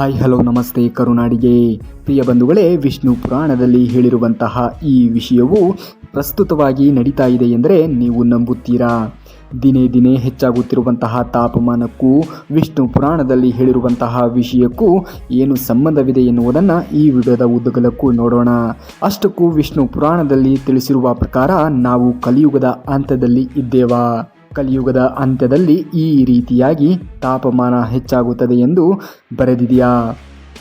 Hi, hello, ನಮಸ್ತೆ ಕರುನಾಡಿಗೆ. ಪ್ರಿಯ ಬಂಧುಗಳೇ, ವಿಷ್ಣು ಪುರಾಣದಲ್ಲಿ ಹೇಳಿರುವಂತಹ ಈ ವಿಷಯವು ಪ್ರಸ್ತುತವಾಗಿ ನಡೀತಾ ಇದೆ ಎಂದರೆ ನೀವು ನಂಬುತ್ತೀರಾ? ದಿನೇ ದಿನೇ ಹೆಚ್ಚಾಗುತ್ತಿರುವಂತಹ ತಾಪಮಾನಕ್ಕೂ, ವಿಷ್ಣು ಪುರಾಣದಲ್ಲಿ ಹೇಳಿರುವಂತಹ ವಿಷಯಕ್ಕೂ ಏನು ಸಂಬಂಧವಿದೆ ಎನ್ನುವುದನ್ನು ಈ ವಿಡಿಯೋದ ಉದ್ದಗಲಕ್ಕೂ ನೋಡೋಣ. ಅಷ್ಟಕ್ಕೂ ವಿಷ್ಣು ಪುರಾಣದಲ್ಲಿ ತಿಳಿಸಿರುವ ಪ್ರಕಾರ ನಾವು ಕಲಿಯುಗದ ಹಂತದಲ್ಲಿ ಇದ್ದೇವಾ? ಕಲಿಯುಗದ ಅಂತ್ಯದಲ್ಲಿ ಈ ರೀತಿಯಾಗಿ ತಾಪಮಾನ ಹೆಚ್ಚಾಗುತ್ತದೆ ಎಂದು ಬರೆದಿದೆಯಾ?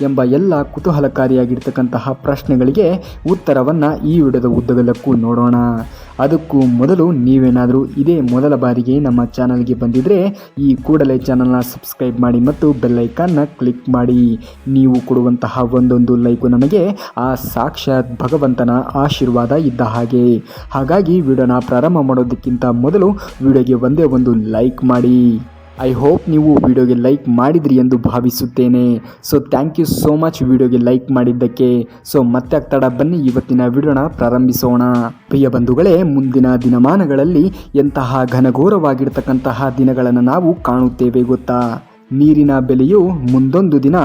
ಎಂಬ ಎಲ್ಲ ಕುತೂಹಲಕಾರಿಯಾಗಿರ್ತಕ್ಕಂತಹ ಪ್ರಶ್ನೆಗಳಿಗೆ ಉತ್ತರವನ್ನು ಈ ವಿಡಿಯೋದ ಉದ್ದಗಲಕ್ಕೂ ನೋಡೋಣ. ಅದಕ್ಕೂ ಮೊದಲು ನೀವೇನಾದರೂ ಇದೇ ಮೊದಲ ಬಾರಿಗೆ ನಮ್ಮ ಚಾನಲ್ಗೆ ಬಂದಿದ್ದರೆ ಈ ಕೂಡಲೇ ಚಾನಲ್ನ ಸಬ್ಸ್ಕ್ರೈಬ್ ಮಾಡಿ ಮತ್ತು ಬೆಲ್ಲೈಕನ್ನ ಕ್ಲಿಕ್ ಮಾಡಿ. ನೀವು ಕೊಡುವಂತಹ ಒಂದೊಂದು ಲೈಕು ನಮಗೆ ಆ ಸಾಕ್ಷಾತ್ ಭಗವಂತನ ಆಶೀರ್ವಾದ ಇದ್ದ ಹಾಗೆ. ಹಾಗಾಗಿ ವಿಡಿಯೋನ ಪ್ರಾರಂಭ ಮಾಡೋದಕ್ಕಿಂತ ಮೊದಲು ವಿಡಿಯೋಗೆ ಒಂದೇ ಒಂದು ಲೈಕ್ ಮಾಡಿ. ಐ ಹೋಪ್ ನೀವು ವಿಡಿಯೋಗೆ ಲೈಕ್ ಮಾಡಿದ್ರಿ ಎಂದು ಭಾವಿಸುತ್ತೇನೆ. So thank you so much ವಿಡಿಯೋಗೆ ಲೈಕ್ ಮಾಡಿದ್ದಕ್ಕೆ. ಸೊ ಮತ್ತೆ ಆಗ್ತಾಡ, ಬನ್ನಿ ಇವತ್ತಿನ ವಿಡಿಯೋನ ಪ್ರಾರಂಭಿಸೋಣ. ಪ್ರಿಯ ಬಂಧುಗಳೇ, ಮುಂದಿನ ದಿನಮಾನಗಳಲ್ಲಿ ಎಂತಹ ಘನಘೋರವಾಗಿರ್ತಕ್ಕಂತಹ ದಿನಗಳನ್ನು ನಾವು ಕಾಣುತ್ತೇವೆ ಗೊತ್ತಾ? ನೀರಿನ ಬೆಲೆಯು ಮುಂದೊಂದು ದಿನ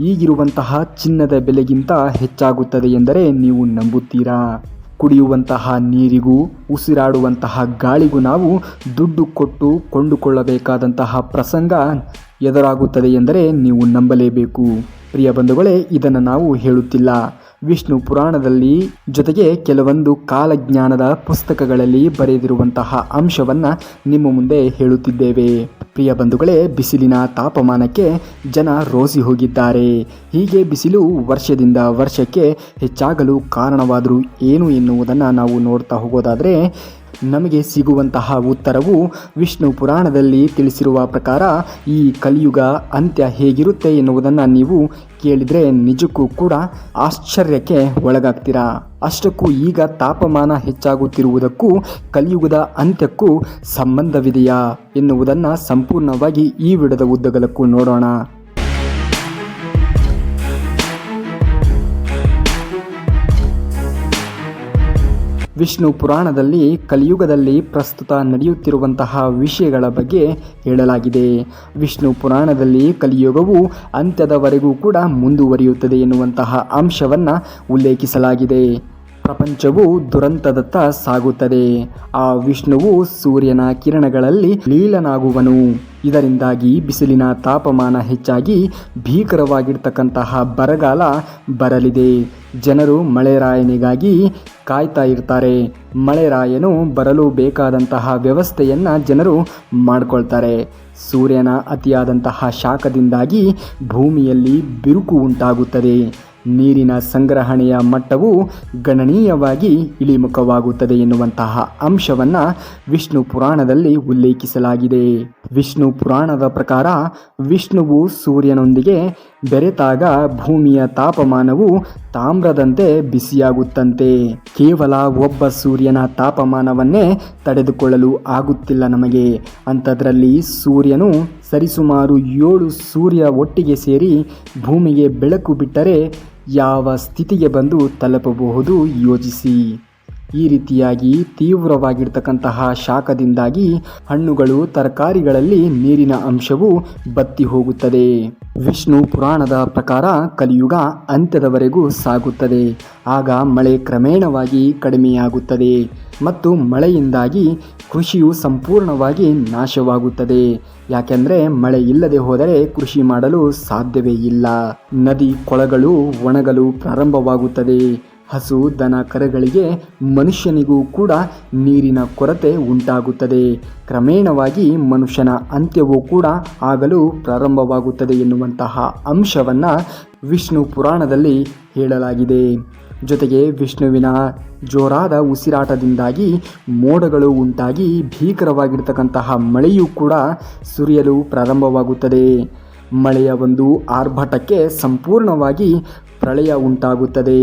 ಈಗಿರುವಂತಹ ಚಿನ್ನದ ಬೆಲೆಗಿಂತ ಹೆಚ್ಚಾಗುತ್ತದೆ ಎಂದರೆ ನೀವು ನಂಬುತ್ತೀರಾ? ಕುಡಿಯುವಂತಹ ನೀರಿಗೂ ಉಸಿರಾಡುವಂತಹ ಗಾಳಿಗೂ ನಾವು ದುಡ್ಡು ಕೊಟ್ಟು ಕೊಂಡುಕೊಳ್ಳಬೇಕಾದಂತಹ ಪ್ರಸಂಗ ಎದುರಾಗುತ್ತದೆ ಎಂದರೆ ನೀವು ನಂಬಲೇಬೇಕು. ಪ್ರಿಯ ಬಂಧುಗಳೇ, ಇದನ್ನು ನಾವು ಹೇಳುತ್ತಿಲ್ಲ. ವಿಷ್ಣು ಪುರಾಣದಲ್ಲಿ ಜೊತೆಗೆ ಕೆಲವೊಂದು ಕಾಲಜ್ಞಾನದ ಪುಸ್ತಕಗಳಲ್ಲಿ ಬರೆದಿರುವಂತಹ ಅಂಶವನ್ನು ನಿಮ್ಮ ಮುಂದೆ ಹೇಳುತ್ತಿದ್ದೇವೆ. ಪ್ರಿಯ ಬಂಧುಗಳೇ, ಬಿಸಿಲಿನ ತಾಪಮಾನಕ್ಕೆ ಜನ ರೋಸಿ ಹೋಗಿದ್ದಾರೆ. ಹೀಗೆ ಬಿಸಿಲು ವರ್ಷದಿಂದ ವರ್ಷಕ್ಕೆ ಹೆಚ್ಚಾಗಲು ಕಾರಣವಾದರೂ ಏನು ಎನ್ನುವುದನ್ನು ನಾವು ನೋಡ್ತಾ ಹೋಗೋದಾದರೆ ನಮಗೆ ಸಿಗುವಂತಹ ಉತ್ತರವು ವಿಷ್ಣು ಪುರಾಣದಲ್ಲಿ ತಿಳಿಸಿರುವ ಪ್ರಕಾರ ಈ ಕಲಿಯುಗ ಅಂತ್ಯ ಹೇಗಿರುತ್ತೆ ಎನ್ನುವುದನ್ನು ನೀವು ಕೇಳಿದರೆ ನಿಜಕ್ಕೂ ಕೂಡ ಆಶ್ಚರ್ಯಕ್ಕೆ ಒಳಗಾಗ್ತೀರಾ. ಅಷ್ಟಕ್ಕೂ ಈಗ ತಾಪಮಾನ ಹೆಚ್ಚಾಗುತ್ತಿರುವುದಕ್ಕೂ ಕಲಿಯುಗದ ಅಂತ್ಯಕ್ಕೂ ಸಂಬಂಧವಿದೆಯಾ ಎನ್ನುವುದನ್ನು ಸಂಪೂರ್ಣವಾಗಿ ಈ ವಿಡದ ಉದ್ದಗಲಕ್ಕೂ ನೋಡೋಣ. ವಿಷ್ಣು ಪುರಾಣದಲ್ಲಿ ಕಲಿಯುಗದಲ್ಲಿ ಪ್ರಸ್ತುತ ನಡೆಯುತ್ತಿರುವಂತಹ ವಿಷಯಗಳ ಬಗ್ಗೆ ಹೇಳಲಾಗಿದೆ. ವಿಷ್ಣು ಪುರಾಣದಲ್ಲಿ ಕಲಿಯುಗವು ಅಂತ್ಯದವರೆಗೂ ಕೂಡ ಮುಂದುವರಿಯುತ್ತದೆ ಎನ್ನುವಂತಹ ಅಂಶವನ್ನು ಉಲ್ಲೇಖಿಸಲಾಗಿದೆ. ಪ್ರಪಂಚವು ದುರಂತದತ್ತ ಸಾಗುತ್ತದೆ. ಆ ವಿಷ್ಣುವು ಸೂರ್ಯನ ಕಿರಣಗಳಲ್ಲಿ ಲೀಲನಾಗುವನು. ಇದರಿಂದಾಗಿ ಬಿಸಿಲಿನ ತಾಪಮಾನ ಹೆಚ್ಚಾಗಿ ಭೀಕರವಾಗಿರ್ತಕ್ಕಂತಹ ಬರಗಾಲ ಬರಲಿದೆ. ಜನರು ಮಳೆರಾಯನಿಗಾಗಿ ಕಾಯ್ತಾ ಇರ್ತಾರೆ. ಮಳೆರಾಯನು ಬರಲು ಬೇಕಾದಂತಹ ವ್ಯವಸ್ಥೆಯನ್ನು ಜನರು ಮಾಡಿಕೊಳ್ತಾರೆ. ಸೂರ್ಯನ ಅತಿಯಾದಂತಹ ಶಾಖದಿಂದಾಗಿ ಭೂಮಿಯಲ್ಲಿ ಬಿರುಕು ಉಂಟಾಗುತ್ತದೆ. ನೀರಿನ ಸಂಗ್ರಹಣೆಯ ಮಟ್ಟವು ಗಣನೀಯವಾಗಿ ಇಳಿಮುಖವಾಗುತ್ತದೆ ಎನ್ನುವಂತಹ ಅಂಶವನ್ನು ವಿಷ್ಣು ಪುರಾಣದಲ್ಲಿ ಉಲ್ಲೇಖಿಸಲಾಗಿದೆ. ವಿಷ್ಣು ಪುರಾಣದ ಪ್ರಕಾರ ವಿಷ್ಣುವು ಸೂರ್ಯನೊಂದಿಗೆ ಬೆರೆತಾಗ ಭೂಮಿಯ ತಾಪಮಾನವು ತಾಮ್ರದಂತೆ ಬಿಸಿಯಾಗುತ್ತಂತೆ. ಕೇವಲ ಒಬ್ಬ ಸೂರ್ಯನ ತಾಪಮಾನವನ್ನೇ ತಡೆದುಕೊಳ್ಳಲು ಆಗುತ್ತಿಲ್ಲ ನಮಗೆ. ಅಂಥದ್ರಲ್ಲಿ ಸೂರ್ಯನು ಸರಿಸುಮಾರು ಏಳು ಸೂರ್ಯ ಒಟ್ಟಿಗೆ ಸೇರಿ ಭೂಮಿಗೆ ಬೆಳಕು ಬಿಟ್ಟರೆ ಯಾವ ಸ್ಥಿತಿಗೆ ಬಂದು ತಲುಪಬಹುದು ಯೋಚಿಸಿ. ಈ ರೀತಿಯಾಗಿ ತೀವ್ರವಾಗಿರ್ತಕ್ಕಂತಹ ಶಾಖದಿಂದಾಗಿ ಹಣ್ಣುಗಳು ತರಕಾರಿಗಳಲ್ಲಿ ನೀರಿನ ಅಂಶವು ಬತ್ತಿ ಹೋಗುತ್ತದೆ. ವಿಷ್ಣು ಪುರಾಣದ ಪ್ರಕಾರ ಕಲಿಯುಗ ಅಂತ್ಯದವರೆಗೂ ಸಾಗುತ್ತದೆ. ಆಗ ಮಳೆ ಕ್ರಮೇಣವಾಗಿ ಕಡಿಮೆಯಾಗುತ್ತದೆ ಮತ್ತು ಮಳೆಯಿಂದಾಗಿ ಕೃಷಿಯು ಸಂಪೂರ್ಣವಾಗಿ ನಾಶವಾಗುತ್ತದೆ. ಯಾಕೆಂದರೆ ಮಳೆ ಇಲ್ಲದೆ ಹೋದರೆ ಕೃಷಿ ಮಾಡಲು ಸಾಧ್ಯವೇ ಇಲ್ಲ. ನದಿ, ಕೊಳಗಳು, ಒಣಗಲು ಪ್ರಾರಂಭವಾಗುತ್ತದೆ. ಹಸು, ದನ, ಕರುಗಳಿಗೆ ಮನುಷ್ಯನಿಗೂ ಕೂಡ ನೀರಿನ ಕೊರತೆ ಉಂಟಾಗುತ್ತದೆ. ಕ್ರಮೇಣವಾಗಿ ಮನುಷ್ಯನ ಅಂತ್ಯವೂ ಕೂಡ ಆಗಲು ಪ್ರಾರಂಭವಾಗುತ್ತದೆ ಎನ್ನುವಂತಹ ಅಂಶವನ್ನು ವಿಷ್ಣು ಪುರಾಣದಲ್ಲಿ ಹೇಳಲಾಗಿದೆ. ಜೊತೆಗೆ ವಿಷ್ಣುವಿನ ಜೋರಾದ ಉಸಿರಾಟದಿಂದಾಗಿ ಮೋಡಗಳು ಉಂಟಾಗಿ ಭೀಕರವಾಗಿರ್ತಕ್ಕಂತಹ ಮಳೆಯೂ ಕೂಡ ಸುರಿಯಲು ಪ್ರಾರಂಭವಾಗುತ್ತದೆ. ಮಳೆಯ ಒಂದು ಆರ್ಭಟಕ್ಕೆ ಸಂಪೂರ್ಣವಾಗಿ ಪ್ರಳಯ ಉಂಟಾಗುತ್ತದೆ.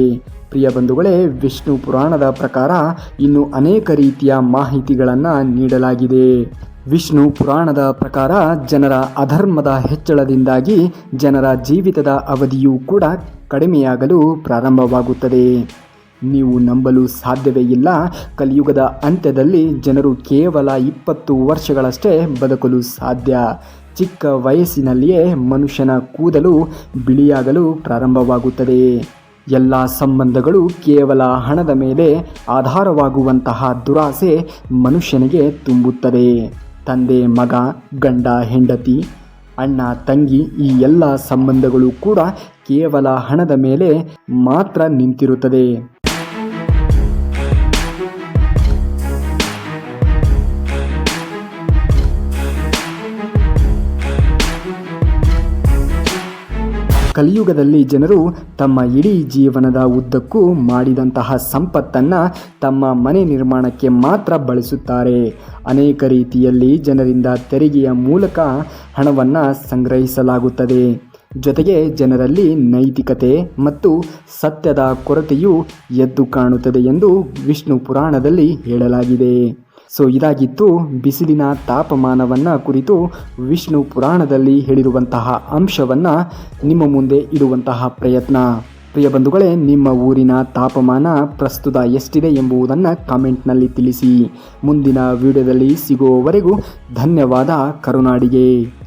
ಪ್ರಿಯ ಬಂಧುಗಳೇ, ವಿಷ್ಣು ಪುರಾಣದ ಪ್ರಕಾರ ಇನ್ನು ಅನೇಕ ರೀತಿಯ ಮಾಹಿತಿಗಳನ್ನು ನೀಡಲಾಗಿದೆ. ವಿಷ್ಣು ಪುರಾಣದ ಪ್ರಕಾರ ಜನರ ಅಧರ್ಮದ ಹೆಚ್ಚಳದಿಂದಾಗಿ ಜನರ ಜೀವಿತದ ಅವಧಿಯೂ ಕೂಡ ಕಡಿಮೆಯಾಗಲು ಪ್ರಾರಂಭವಾಗುತ್ತದೆ. ನೀವು ನಂಬಲು ಸಾಧ್ಯವೇ ಇಲ್ಲ. ಕಲಿಯುಗದ ಅಂತ್ಯದಲ್ಲಿ ಜನರು ಕೇವಲ ಇಪ್ಪತ್ತು ವರ್ಷಗಳಷ್ಟೇ ಬದುಕಲು ಸಾಧ್ಯ. ಚಿಕ್ಕ ವಯಸ್ಸಿನಲ್ಲಿಯೇ ಮನುಷ್ಯನ ಕೂದಲು ಬಿಳಿಯಾಗಲು ಪ್ರಾರಂಭವಾಗುತ್ತದೆ. ಎಲ್ಲ ಸಂಬಂಧಗಳು ಕೇವಲ ಹಣದ ಮೇಲೆ ಆಧಾರವಾಗುವಂತಹ ದುರಾಸೆ ಮನುಷ್ಯನಿಗೆ ತುಂಬುತ್ತದೆ. ತಂದೆ, ಮಗ, ಗಂಡ, ಹೆಂಡತಿ, ಅಣ್ಣ, ತಂಗಿ ಈ ಎಲ್ಲ ಸಂಬಂಧಗಳು ಕೂಡ ಕೇವಲ ಹಣದ ಮೇಲೆ ಮಾತ್ರ ನಿಂತಿರುತ್ತದೆ. ಕಲಿಯುಗದಲ್ಲಿ ಜನರು ತಮ್ಮ ಇಡೀ ಜೀವನದ ಉದ್ದಕ್ಕೂ ಮಾಡಿದಂತಹ ಸಂಪತ್ತನ್ನು ತಮ್ಮ ಮನೆ ನಿರ್ಮಾಣಕ್ಕೆ ಮಾತ್ರ ಬಳಸುತ್ತಾರೆ. ಅನೇಕ ರೀತಿಯಲ್ಲಿ ಜನರಿಂದ ತೆರಿಗೆಯ ಮೂಲಕ ಹಣವನ್ನು ಸಂಗ್ರಹಿಸಲಾಗುತ್ತದೆ. ಜೊತೆಗೆ ಜನರಲ್ಲಿ ನೈತಿಕತೆ ಮತ್ತು ಸತ್ಯದ ಕೊರತೆಯು ಎದ್ದು ಕಾಣುತ್ತದೆ ಎಂದು ವಿಷ್ಣು ಪುರಾಣದಲ್ಲಿ ಹೇಳಲಾಗಿದೆ. ಸೊ ಇದಾಗಿತ್ತು ಬಿಸಿಲಿನ ತಾಪಮಾನವನ್ನು ಕುರಿತು ವಿಷ್ಣು ಪುರಾಣದಲ್ಲಿ ಹೇಳಿರುವಂತಹ ಅಂಶವನ್ನು ನಿಮ್ಮ ಮುಂದೆ ಇಡುವಂತಹ ಪ್ರಯತ್ನ. ಪ್ರಿಯ ಬಂಧುಗಳೇ, ನಿಮ್ಮ ಊರಿನ ತಾಪಮಾನ ಪ್ರಸ್ತುತ ಎಷ್ಟಿದೆ ಎಂಬುದನ್ನು ಕಾಮೆಂಟ್ನಲ್ಲಿ ತಿಳಿಸಿ. ಮುಂದಿನ ವಿಡಿಯೋದಲ್ಲಿ ಸಿಗುವವರೆಗೂ ಧನ್ಯವಾದ, ಕರುನಾಡಿಗೆ.